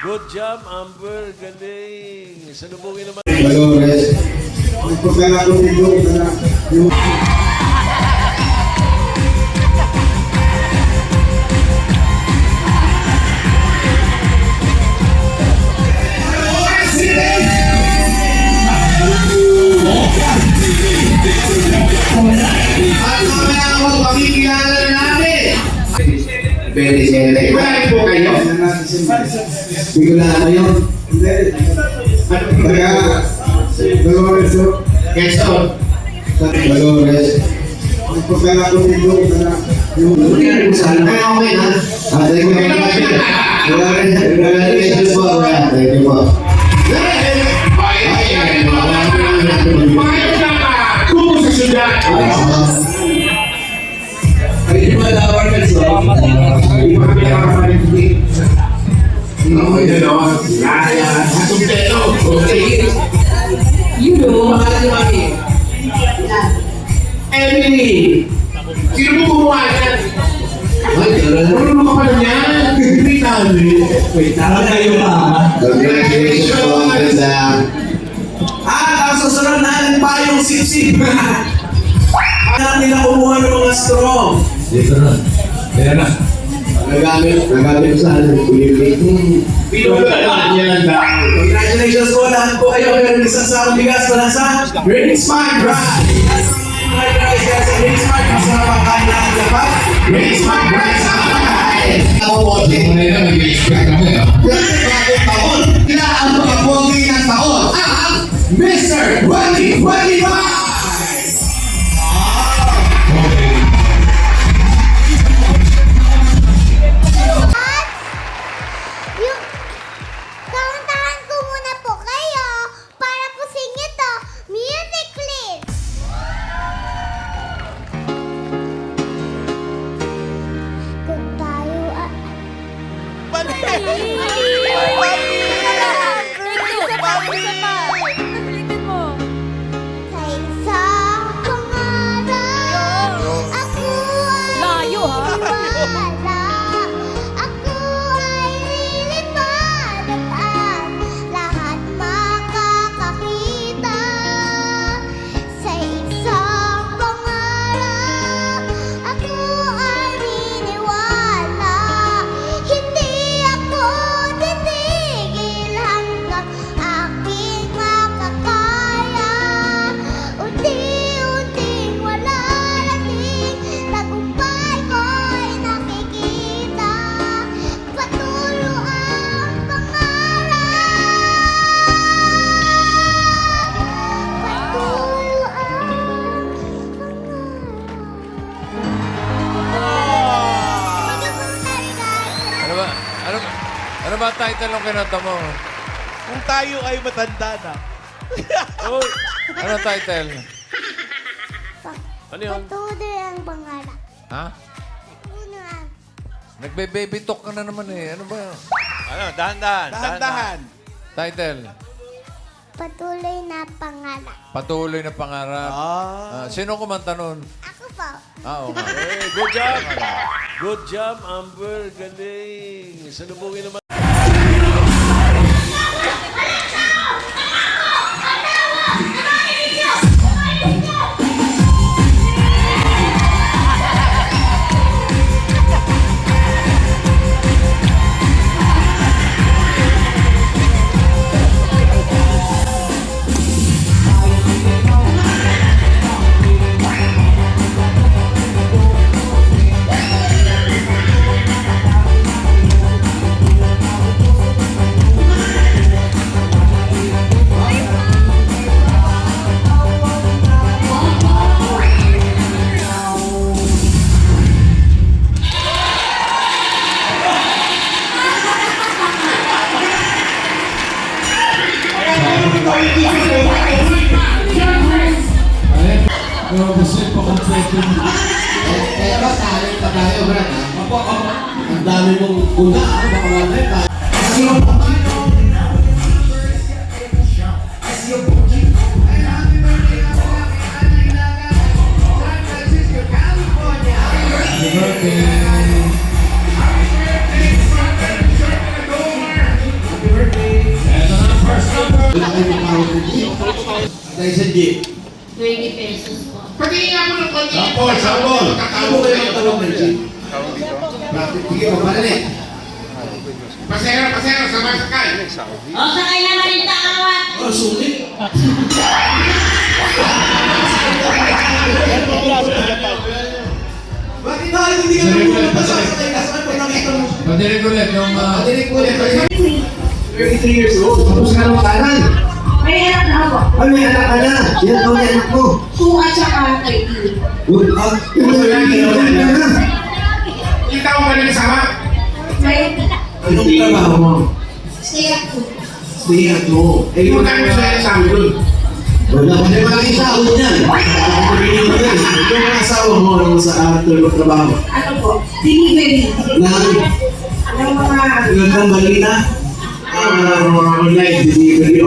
Good job, Amber. Galing. Salubungin naman. Valores. Ang ko dito na yung pakikilala na natin. Pwede siya. Ibahin po kayo. bigla na yun. Taga Valores. oh. Quezon. Valores. Ang problema ko dito yung Ay, okay na. Ah, thank you. Congratulations po. kuya. Thank you po. Kumusta You know, mahal ni Mami. Emily! Sino mo gumawa yan? Ano mo ka pala niyan? Hindi kami. Wait, tama kayo pa. Congratulations. Ganda. Ah, ang susunod na pa yung sip-sip. Anak nila kumuha ng mga straw. Dito na. Nagamit, nagamit sa ano, kulibig. Pinulala niya lang dahil. Congratulations po lahat po kayo. Meron isang sakong bigas para sa Green Smart Brand. Mga guys, guys, sa Green Smart, masarap ang kain natin dapat. Green Smart Brand sa kain. Ako po, bagong taon. Kila ang mga pogi ng taon. Ang Mr. 2025! Ba ang title ng kinanta mo? Kung tayo ay matanda na. Uy, ano ang title? Ano yun? Patuloy ang pangarap. Ha? Patuloy ang Nagbe-baby talk ka na naman eh. Ano ba? Ano, dahan-dahan. Dahan-dahan. Title? Patuloy na pangarap. Patuloy na pangarap. Ah, sino kumanta nun? Ako po. Ah, oo nga. Hey, good job. Good job, Amber. Galing. Salubungin naman. Kaya ba talent pa tayo, Brad? ha? Ang dami mong kuna. Ano ba kawan tayo? Dahil sa jeep. 20 pesos po. Patingin nga po ng konti. Sampol. Ano Kakalo kayo ang talong ng jeep? Bakit? Sige, mamadali. Pasero, pasero, sabay sakay. O, sakay naman yung taawat. Oh, sulit. Bakit tayo hindi ka naman pasasakay? Kasama pag nakita mo. Madilig ulit yung... Uh, Padinig ko ulit. Pasero. 33 years old. tapos ka na makanan. May anak na ako. Ay, may anak ka na. Yan ang may anak mo. Two at saka 13. Good. Ah, yung mga lalaki na na. Kita mo ba ng kasama? May Anong trabaho mo? stay at home. Stay at home. Eh, Yung kami sa sa amin doon. Wala ko na malaking sahod niyan. Yung mga asawa mo ano sa Arthur mo trabaho. Ano po? Delivery. Nang Ang mga... gandang balita. Ah, mga online delivery